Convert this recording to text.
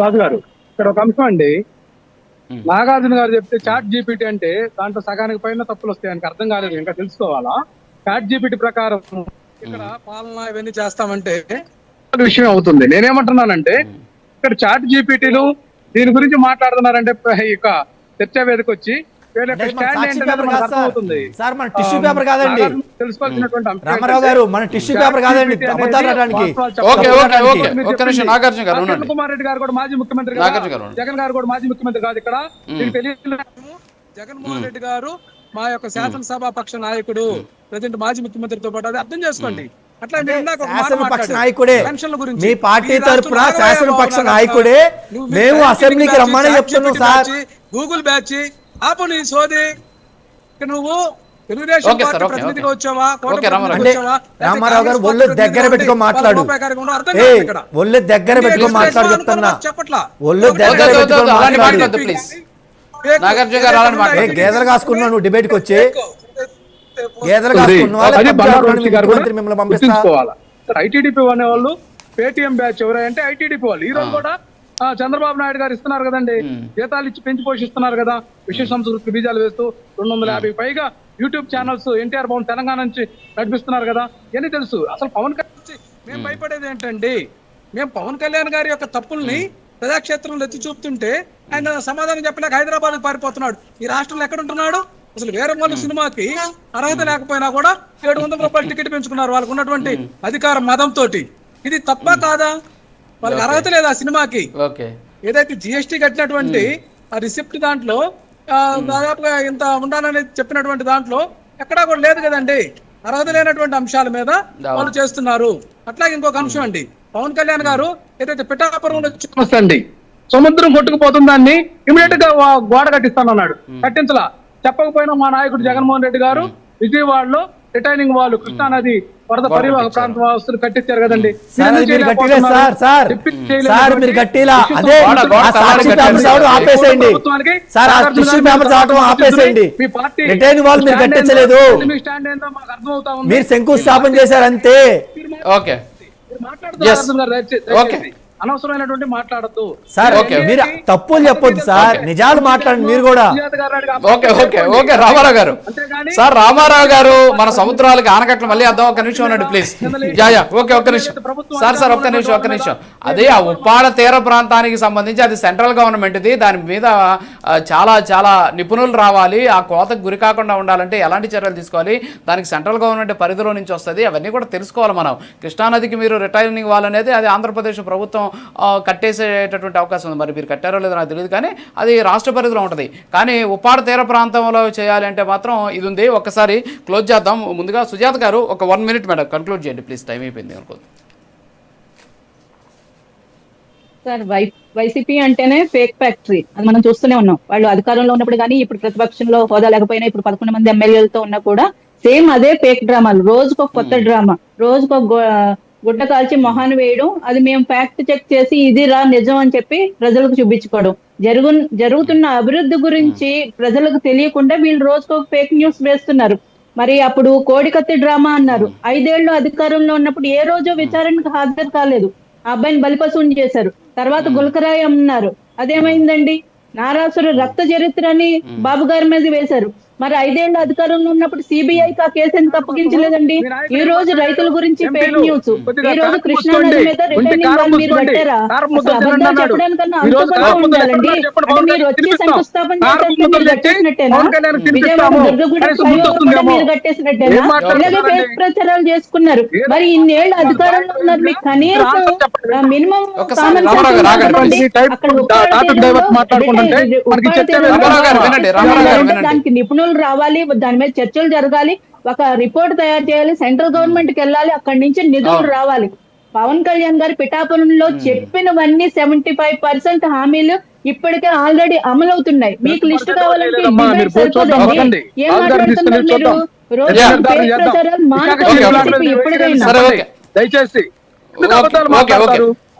రాజు గారు ఇక్కడ ఒక అంశం అండి. నాగార్జున గారు చెప్తే చాట్ జీపీటీ అంటే దాంట్లో సగానికి పైన తప్పులు వస్తాయి ఆయనకి అర్థం కాలేదు ఇంకా తెలుసుకోవాలా? చాట్ జీపీటీ ప్రకారం ఇక్కడ పాలన ఇవన్నీ చేస్తామంటే విషయం అవుతుంది. నేనేమంటున్నానంటే ఇక్కడ చాట్ జీపీటీలు దీని గురించి మాట్లాడుతున్నారంటే ఇక చర్చా వేదిక వచ్చి సార్. మన టిష్యూ పేపర్ కాదండి. రామారావు గారు మన టిష్యూ పేపర్ కాదండి. అబద్ధాలు. నాగార్జున గారు కిరణ్ ఉండండి. కుమార్ రెడ్డి గారు కూడా మాజీ ముఖ్యమంత్రి. జగన్ గారు కూడా మాజీ ముఖ్యమంత్రి కాదు ఇక్కడ. జగన్మోహన్ రెడ్డి గారు మా యొక్క శాసనసభ పక్ష నాయకుడు ప్రజెంట్ మాజీ ముఖ్యమంత్రితో పాటు అది అర్థం చేసుకోండి. శాసనపక్ష. నాయకుడే. మీ పార్టీ నాయకుడే శాసనపక్ష నాయకుడే. మేము అసెంబ్లీకి రమ్మని చెప్తున్నాం సార్. గూగుల్ బ్యాచ్ ఆపు నీ సోది. నువ్వు తెలుగుదేశం పార్టీ ప్రతినిధిగా. వచ్చావా? రామారావు గారు. ఒళ్ళు దగ్గర పెట్టుకో మాట్లాడు. ఒళ్ళు దగ్గర పెట్టుకో మాట్లాడు చెప్తున్నా. ఒళ్ళు దగ్గర పెట్టుకో మాట్లాడు. నాగార్జున గారు అలాంటి. గేదెలు కాసుకున్నావు నువ్వు డిబేట్కి వచ్చి గేదెలు. కాసుకున్నావా మిమ్మల్ని పంపిస్తా. ఐటీడీపీ అనే వాళ్ళు పేటిఎం బ్యాచ్ ఎవరంటే ఐటీడీపీ వాళ్ళు. ఈ రోజు కూడా చంద్రబాబు నాయుడు గారు ఇస్తున్నారు కదండి. జీతాలు ఇచ్చి పెంచి పోషిస్తున్నారు కదా. విశ్వ సంస్కృతి బీజాలు వేస్తూ రెండు వందల యాభై పైగా యూట్యూబ్ ఛానల్స్ ఎన్టీఆర్ భవన్ తెలంగాణ నుంచి నడిపిస్తున్నారు కదా. ఇవన్నీ తెలుసు. అసలు పవన్ కళ్యాణ్ మేము. భయపడేది ఏంటండి? మేము పవన్ కళ్యాణ్ గారి యొక్క తప్పుల్ని ప్రజాక్షేత్రంలో ఎత్తి చూపుతుంటే ఆయన సమాధానం చెప్పలేక హైదరాబాద్ పారిపోతున్నాడు. ఈ రాష్ట్రంలో ఎక్కడ ఉంటున్నాడు అసలు వేరే వాళ్ళ సినిమాకి అర్హత లేకపోయినా కూడా ఏడు వందల రూపాయలు టికెట్ పెంచుకున్నారు. వాళ్ళకు ఉన్నటువంటి అధికార మదంతో ఇది తప్ప కాదా? వాళ్ళకి అర్హత లేదు ఆ సినిమాకి. ఏదైతే జిఎస్టీ కట్టినటువంటి ఆ రిసిప్ట్ దాంట్లో దాదాపుగా ఇంత ఉండాలని చెప్పినటువంటి దాంట్లో ఎక్కడా కూడా లేదు కదండి. అర్హత లేనటువంటి అంశాల మీద వాళ్ళు చేస్తున్నారు. అట్లాగే ఇంకొక అంశం అండి. పవన్ కళ్యాణ్ గారు ఏదైతే పిఠాపురం అండి సముద్రం కొట్టుకుపోతుందాన్ని ఇమీడియట్గా గోడ కట్టిస్తానన్నాడు. కట్టించలా. చెప్పకపోయినా మా నాయకుడు జగన్మోహన్ రెడ్డి గారు విజయవాడలో రిటైనింగ్ వాళ్ళు కృష్ణానది వరద పరివాహక ప్రాంత వాసులు కట్టించారు కదండి. కట్టించలేదు. ఏందో, మీ స్టాండ్ ఏందో మాకు అర్థమవుతా ఉంది. మీరు శంకుస్థాపన చేశారు అంతే ఓకే. అనవసరమైనటువంటి మాట్లాడద్దు. Sir Okay. మీరు? తప్పులు చెప్పొద్దు సార్. నిజాలు మాట్లాడండి మీరు కూడా. ఓకే ఓకే ఓకే రామారావు గారు. సార్ రామారావు గారు మన సముద్రాలకి ఆనకట్లు మళ్ళీ అద్దాం ఒక్క నిమిషం ఉండండి ప్లీజ్. యా ఓకే ఒక్క నిమిషం. సార్ సార్ ఒక్క నిమిషం ఒక్క నిమిషం. అదే ఆ ఉప్పాడ తీర ప్రాంతానికి సంబంధించి అది సెంట్రల్ గవర్నమెంట్ది దాని మీద చాలా చాలా నిపుణులు రావాలి. ఆ కోతకు గురి కాకుండా ఉండాలంటే ఎలాంటి చర్యలు తీసుకోవాలి? దానికి సెంట్రల్ గవర్నమెంట్ పరిధిలో నుంచి వస్తుంది. అవన్నీ కూడా తెలుసుకోవాలి మనం. కృష్ణానదికి మీరు రిటైనింగ్ వాళ్ళనేది అది ఆంధ్రప్రదేశ్ ప్రభుత్వం కట్టేసేటటువంటి అవకాశం ఉంది. మరి మీరు కట్టారో లేదో నాకు తెలియదు కానీ అది రాష్ట్ర పరిధిలో ఉంటుంది. కానీ ఉప్పాడ తీర ప్రాంతంలో చేయాలి అంటే మాత్రం ఇది ఉంది ఒక్కసారి క్లోజ్ చేద్దాం. ముందుగా సుజాత గారు ఒక వన్ మినిట్ మేడం కన్క్లూడ్ చేయండి ప్లీజ్. టైం అయిపోయింది అనుకో. సార్ వై వైసీపీ అంటేనే ఫేక్ ఫ్యాక్టరీ అది మనం చూస్తూనే ఉన్నాం. వాళ్ళు అధికారంలో ఉన్నప్పుడు కానీ ఇప్పుడు ప్రతిపక్షంలో హోదా లేకపోయినా ఇప్పుడు పదకొండు మంది ఎమ్మెల్యేలతో ఉన్నా కూడా సేమ్ అదే ఫేక్ డ్రామాలు. రోజుకొక కొత్త డ్రామా. రోజుకొక గుడ్డ కాల్చి మొహాన్ని వేయడం అది మేము ఫ్యాక్ట్ చెక్ చేసి ఇది రా నిజం అని చెప్పి ప్రజలకు చూపించుకోవడం. జరుగు జరుగుతున్న అభివృద్ధి గురించి ప్రజలకు తెలియకుండా వీళ్ళు రోజుకొక ఫేక్ న్యూస్ వేస్తున్నారు. మరి అప్పుడు కోడికత్తి డ్రామా అన్నారు. ఐదేళ్ళు అధికారంలో ఉన్నప్పుడు ఏ రోజు విచారణకు హాజరు కాలేదు. ఆ అబ్బాయిని బలిపశువుని చేశారు. తర్వాత గులకరాయి అన్నారు. అదేమైందండి? నారాసురు రక్త చరిత్ర అని బాబు గారి మీద వేశారు. మరి ఐదేళ్ళ అధికారంలో ఉన్నప్పుడు సిబిఐకి ఆ కేసు ఎందుకు అప్పగించలేదండి? ఈ రోజు రైతుల గురించి ఫేక్ న్యూస్ ఈ రోజు కృష్ణా నది మీద మీరు కట్టారా? అబద్ధాలు చెప్పడానికన్నా అంతకుండా ఉండాలండి అంటే మీరు వచ్చి శంకుస్థాపన చేసేస్తే మీరు కట్టేసినట్టేనా విజయవాడ దుర్గగుడి ఫ్లైఓవర్ కూడా మీరు కట్టేసినట్టేనా? ఇలాగే ఫేక్ ప్రచారాలు చేసుకున్నారు. మరి ఇన్నేళ్ళు అధికారంలో ఉన్నారు. మీకు కనీసం మినిమం గారు వినండి. దానికి నిపుణులు రావాలి దాని మీద చర్చలు జరగాలి ఒక రిపోర్ట్ తయారు చేయాలి సెంట్రల్ గవర్నమెంట్కి వెళ్ళాలి అక్కడి నుంచి నిధులు. రావాలి పవన్ కళ్యాణ్ గారు పిఠాపురంలో చెప్పినవన్నీ సెవెంటీ ఫైవ్ పర్సెంట్ హామీలు ఇప్పటికే ఆల్రెడీ అమలవుతున్నాయి మీకు లిస్ట్ కావాలంటే సరిపోదండి. ఏం మాట్లాడుతున్నారు మీరు. రోజు. ప్రచారాలు మానుకోవాలి. దయచేసి